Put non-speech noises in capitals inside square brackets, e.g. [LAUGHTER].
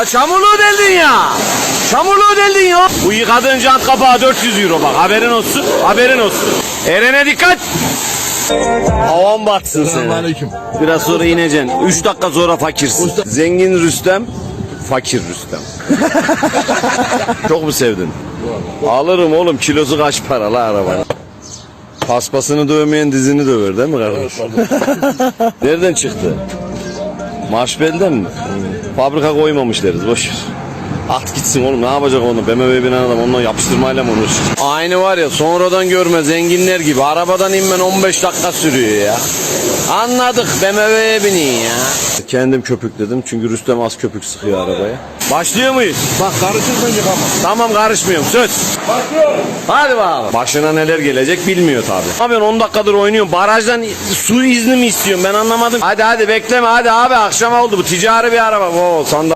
La çamurluğu deldin ya. Çamurluğu deldin ya. Bu yıkadığın jant kapağı 400 euro bak haberin olsun. Haberin olsun. Eren'e dikkat. Havan batsın. Selamünaleyküm. Biraz sonra ineceksin. 3 dakika sonra fakirsin. Zengin Rüstem, fakir Rüstem. [LAUGHS] Çok mu sevdin? Alırım oğlum kilosu kaç para la arabanın. Paspasını dövmeyen dizini döver değil mi kardeş? Nereden çıktı? Marşbel'den mi? Fabrika koymamış deriz boş ver. At gitsin oğlum ne yapacak onu BMW binen adam onunla yapıştırmayla mı uğraşır? Aynı var ya sonradan görme zenginler gibi arabadan inmen 15 dakika sürüyor ya. Anladık BMW'ye binin ya. Kendim köpükledim çünkü Rüstem az köpük sıkıyor arabaya. Başlıyor muyuz? Bak karışırsan yıkama. Tamam karışmıyorum söz. Başlıyorum. Hadi bakalım. Başına neler gelecek bilmiyor tabi. Yapıyorsun 10 dakikadır oynuyorum. Barajdan su izni mi istiyorsun ben anlamadım. Hadi hadi bekleme hadi abi akşam oldu bu ticari bir araba. Oo, sandal.